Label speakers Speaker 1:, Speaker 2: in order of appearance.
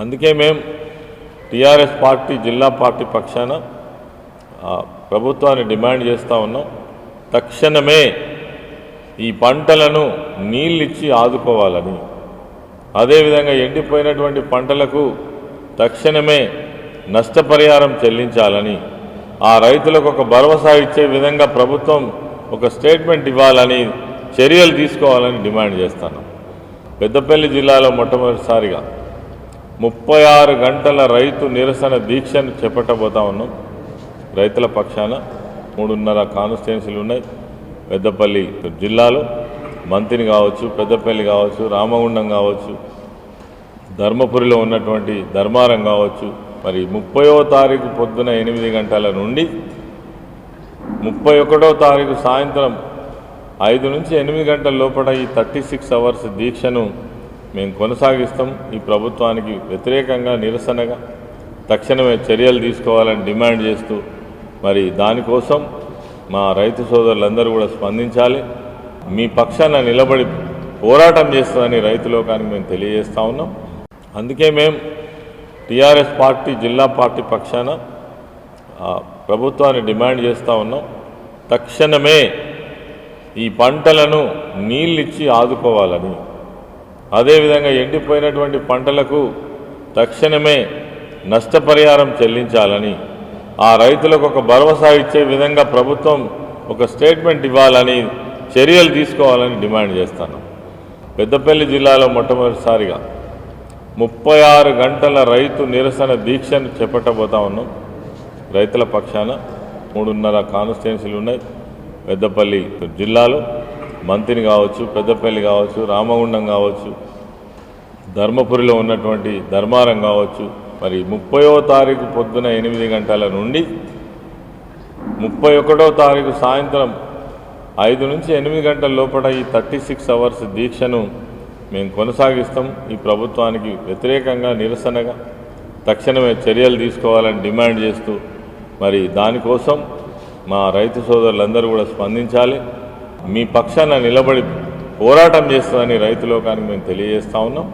Speaker 1: అందుకే మేము TRS party జిల్లా పార్టీ పక్షాన ప్రభుత్వాన్ని డిమాండ్ చేస్తూ ఉన్నాం. తక్షణమే ఈ పంటలను నీళ్ళిచ్చి ఆదుకోవాలని. అదేవిధంగా ఎండిపోయినటువంటి పంటలకు తక్షణమే నష్టపరిహారం చెల్లించాలని ఆ రైతులకు ఒక భరోసా ఇచ్చే విధంగా ప్రభుత్వం ఒక స్టేట్మెంట్ ఇవ్వాలని చర్యలు తీసుకోవాలని డిమాండ్ చేస్తాను. పెద్దపల్లి జిల్లాలో మొట్టమొదటిసారిగా ముప్పై ఆరు గంటల రైతు నిరసన దీక్షను చేపట్టబోతా ఉన్నాం రైతుల పక్షాన మూడున్నర కాన్స్టిట్యున్సీలు ఉన్నాయి. పెద్దపల్లి జిల్లాలో మంతిని కావచ్చు పెద్దపల్లి కావచ్చు రామగుండం కావచ్చు ధర్మపురిలో ఉన్నటువంటి ధర్మారం కావచ్చు. మరి ముప్పయో తారీఖు పొద్దున ఎనిమిది గంటల నుండి ముప్పై ఒకటో తారీఖు సాయంత్రం ఐదు నుంచి ఎనిమిది గంటల లోపల ఈ థర్టీ సిక్స్ అవర్స్ దీక్షను మేము కొనసాగిస్తాం. ఈ ప్రభుత్వానికి వ్యతిరేకంగా నిరసనగా తక్షణమే చర్యలు తీసుకోవాలని డిమాండ్ చేస్తూ మరి దానికోసం మా రైతు సోదరులందరూ కూడా స్పందించాలి. మీ పక్షాన నిలబడి పోరాటం చేస్తుందని రైతు లోకానికి మేము తెలియజేస్తూ ఉన్నాం. అందుకే మేము టీఆర్ఎస్ పార్టీ జిల్లా పార్టీ పక్షాన ప్రభుత్వాన్ని డిమాండ్ చేస్తూ ఉన్నాం. తక్షణమే ఈ పంటలను నీళ్ళిచ్చి ఆదుకోవాలని అదేవిధంగా ఎండిపోయినటువంటి పంటలకు తక్షణమే నష్టపరిహారం చెల్లించాలని ఆ రైతులకు ఒక భరోసా ఇచ్చే విధంగా ప్రభుత్వం ఒక స్టేట్మెంట్ ఇవ్వాలని చర్యలు తీసుకోవాలని డిమాండ్ చేస్తాను. పెద్దపల్లి జిల్లాలో మొట్టమొదటిసారిగా ముప్పై ఆరు గంటల రైతు నిరసన దీక్షను చేపట్టబోతా ఉన్నాం. రైతుల పక్షాన మూడున్నర కాన్స్టిట్యున్సీలు ఉన్నాయి. పెద్దపల్లి జిల్లాలో మంతిని కావచ్చు పెద్దపల్లి కావచ్చు రామగుండం కావచ్చు ధర్మపురిలో ఉన్నటువంటి ధర్మారం కావచ్చు. మరి ముప్పయో తారీఖు పొద్దున ఎనిమిది గంటల నుండి ముప్పై ఒకటో తారీఖు సాయంత్రం ఐదు నుంచి ఎనిమిది గంటల లోపల ఈ థర్టీ సిక్స్ అవర్స్ దీక్షను మేము కొనసాగిస్తాం. ఈ ప్రభుత్వానికి వ్యతిరేకంగా నిరసనగా తక్షణమే చర్యలు తీసుకోవాలని డిమాండ్ చేస్తూ మరి దానికోసం మా రైతు సోదరులందరూ కూడా స్పందించాలి. మీ పక్షాన నిలబడి పోరాటం చేస్తుందని రైతు లోకానికి మేము తెలియజేస్తా ఉన్నాం.